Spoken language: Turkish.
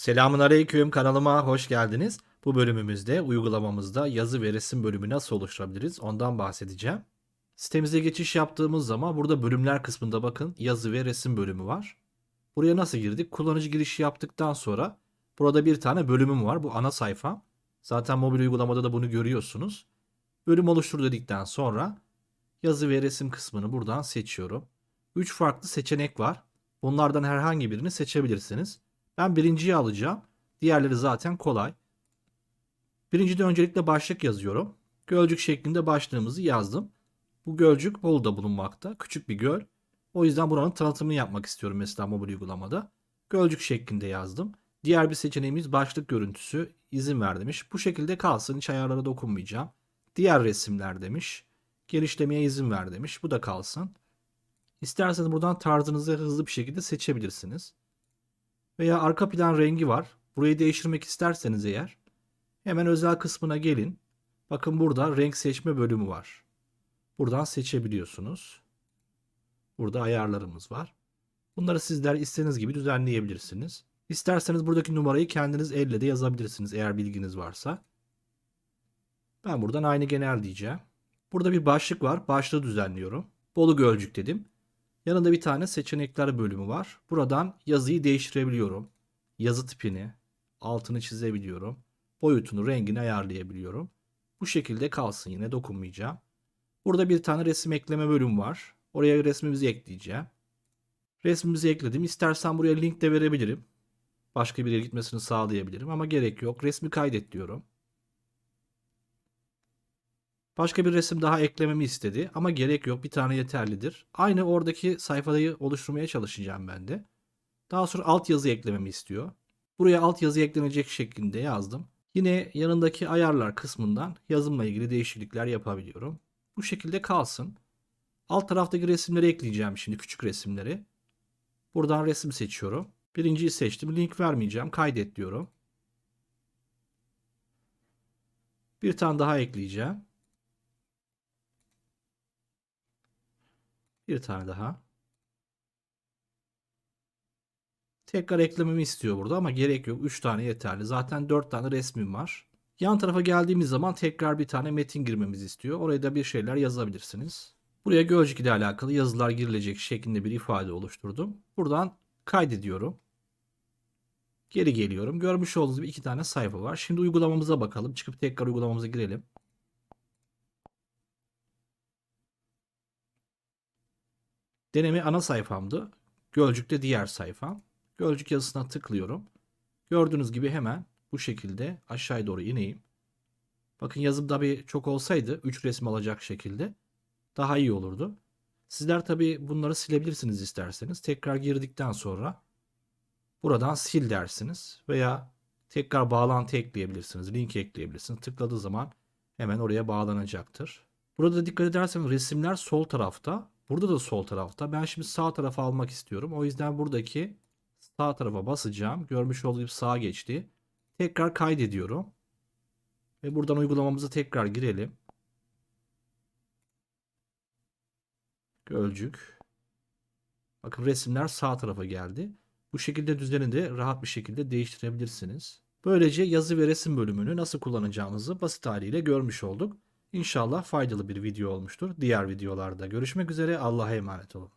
Selamun Aleyküm kanalıma hoş geldiniz. Bu bölümümüzde uygulamamızda yazı ve resim bölümü nasıl oluşturabiliriz ondan bahsedeceğim. Sitemize geçiş yaptığımız zaman burada bölümler kısmında bakın yazı ve resim bölümü var. Buraya nasıl girdik? Kullanıcı girişi yaptıktan sonra burada bir tane bölümüm var. Bu ana sayfam. Zaten mobil uygulamada da bunu görüyorsunuz. Bölüm oluştur dedikten sonra yazı ve resim kısmını buradan seçiyorum. 3 farklı seçenek var. Bunlardan herhangi birini seçebilirsiniz. Ben birinciyi alacağım. Diğerleri zaten kolay. Birincide öncelikle başlık yazıyorum. Gölcük şeklinde başlığımızı yazdım. Bu gölcük Bolu'da bulunmakta. Küçük bir göl. O yüzden buranın tanıtımını yapmak istiyorum mesela mobil uygulamada. Gölcük şeklinde yazdım. Diğer bir seçeneğimiz başlık görüntüsü izin ver demiş. Bu şekilde kalsın hiç ayarlara dokunmayacağım. Diğer resimler demiş. Genişlemeye izin ver demiş. Bu da kalsın. İsterseniz buradan tarzınızı hızlı bir şekilde seçebilirsiniz. Veya arka plan rengi var. Burayı değiştirmek isterseniz eğer hemen özel kısmına gelin. Bakın burada renk seçme bölümü var. Buradan seçebiliyorsunuz. Burada ayarlarımız var. Bunları sizler istediğiniz gibi düzenleyebilirsiniz. İsterseniz buradaki numarayı kendiniz elle de yazabilirsiniz eğer bilginiz varsa. Ben buradan aynı genel diyeceğim. Burada bir başlık var. Başlığı düzenliyorum. Bolu Gölcük dedim. Yanında bir tane seçenekler bölümü var. Buradan yazıyı değiştirebiliyorum. Yazı tipini, altını çizebiliyorum. Boyutunu, rengini ayarlayabiliyorum. Bu şekilde kalsın yine dokunmayacağım. Burada bir tane resim ekleme bölümü var. Oraya resmimizi ekleyeceğim. Resmimizi ekledim. İstersen buraya link de verebilirim. Başka bir yere gitmesini sağlayabilirim ama gerek yok. Resmi kaydet diyorum. Başka bir resim daha eklememi istedi ama gerek yok bir tane yeterlidir. Aynı oradaki sayfayı oluşturmaya çalışacağım ben de. Daha sonra altyazı eklememi istiyor. Buraya altyazı eklenecek şeklinde yazdım. Yine yanındaki ayarlar kısmından yazımla ilgili değişiklikler yapabiliyorum. Bu şekilde kalsın. Alt taraftaki resimleri ekleyeceğim şimdi küçük resimleri. Buradan resim seçiyorum. Birinciyi seçtim. Link vermeyeceğim. Kaydet diyorum. Bir tane daha ekleyeceğim. Bir tane daha. Tekrar eklememi istiyor burada ama gerek yok. 3 tane yeterli. Zaten 4 tane resmim var. Yan tarafa geldiğimiz zaman tekrar bir tane metin girmemizi istiyor. Oraya da bir şeyler yazabilirsiniz. Buraya Gölcük ile alakalı yazılar girilecek şeklinde bir ifade oluşturdum. Buradan kaydediyorum. Geri geliyorum. Görmüş olduğunuz gibi iki tane sayfa var. Şimdi uygulamamıza bakalım. Çıkıp tekrar uygulamamıza girelim. Deneme ana sayfamdı. Gölcük'te diğer sayfam. Gölcük yazısına tıklıyorum. Gördüğünüz gibi hemen bu şekilde aşağıya doğru ineyim. Bakın yazım da bir çok olsaydı 3 resim alacak şekilde daha iyi olurdu. Sizler tabi bunları silebilirsiniz isterseniz. Tekrar girdikten sonra buradan sil dersiniz veya tekrar bağlantı ekleyebilirsiniz. Link ekleyebilirsiniz. Tıkladığı zaman hemen oraya bağlanacaktır. Burada dikkat ederseniz resimler sol tarafta. Burada da sol tarafta. Ben şimdi sağ tarafa almak istiyorum. O yüzden buradaki sağ tarafa basacağım. Görmüş olduğunuz gibi sağa geçti. Tekrar kaydediyorum. Ve buradan uygulamamıza tekrar girelim. Gölcük. Bakın resimler sağ tarafa geldi. Bu şekilde düzeni de rahat bir şekilde değiştirebilirsiniz. Böylece yazı ve resim bölümünü nasıl kullanacağımızı basit haliyle görmüş olduk. İnşallah faydalı bir video olmuştur. Diğer videolarda görüşmek üzere. Allah'a emanet olun.